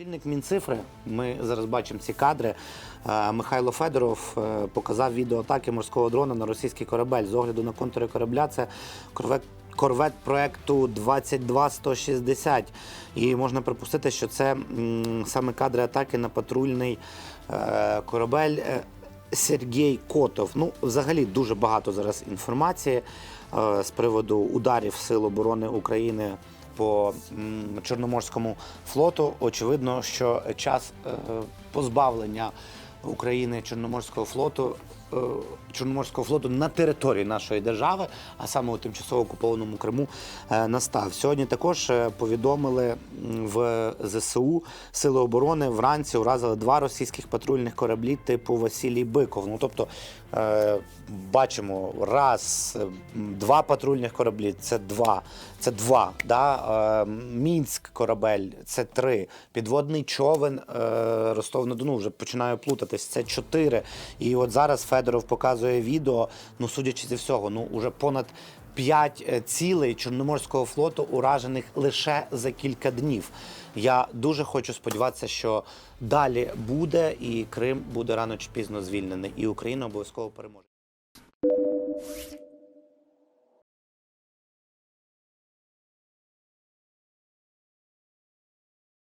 Очільник Мінцифри, ми зараз бачимо ці кадри. Е, Михайло Федоров е, показав відео атаки морського дрона на російський корабель. З огляду на контури корабля це корвет, корвет проекту 22160. І можна припустити, що це саме кадри атаки на патрульний е, корабель. Сергій Котов. Ну, взагалі дуже багато зараз інформації з приводу ударів Сил оборони України по Чорноморському флоту. Очевидно, що час е, позбавлення України Чорноморського флоту. Е, Чорноморського флоту на території нашої держави, а саме у тимчасово окупованому Криму, е, настав. Сьогодні також е, повідомили в ЗСУ Сили оборони вранці уразили два російських патрульних кораблі типу Василій Биков. Ну тобто бачимо раз, два патрульних кораблі це два. Це два. Да? Мінськ корабель це три. Підводний човен Ростов на Дону вже починаю плутатись. Це чотири. І от зараз Федоров показує відео. Ну, судячи зі всього, ну уже понад п'ять е, цілей Чорноморського флоту уражених лише за кілька днів. Я дуже хочу сподіватися, що далі буде, і Крим буде рано чи пізно звільнений, і Україна обов'язково переможе.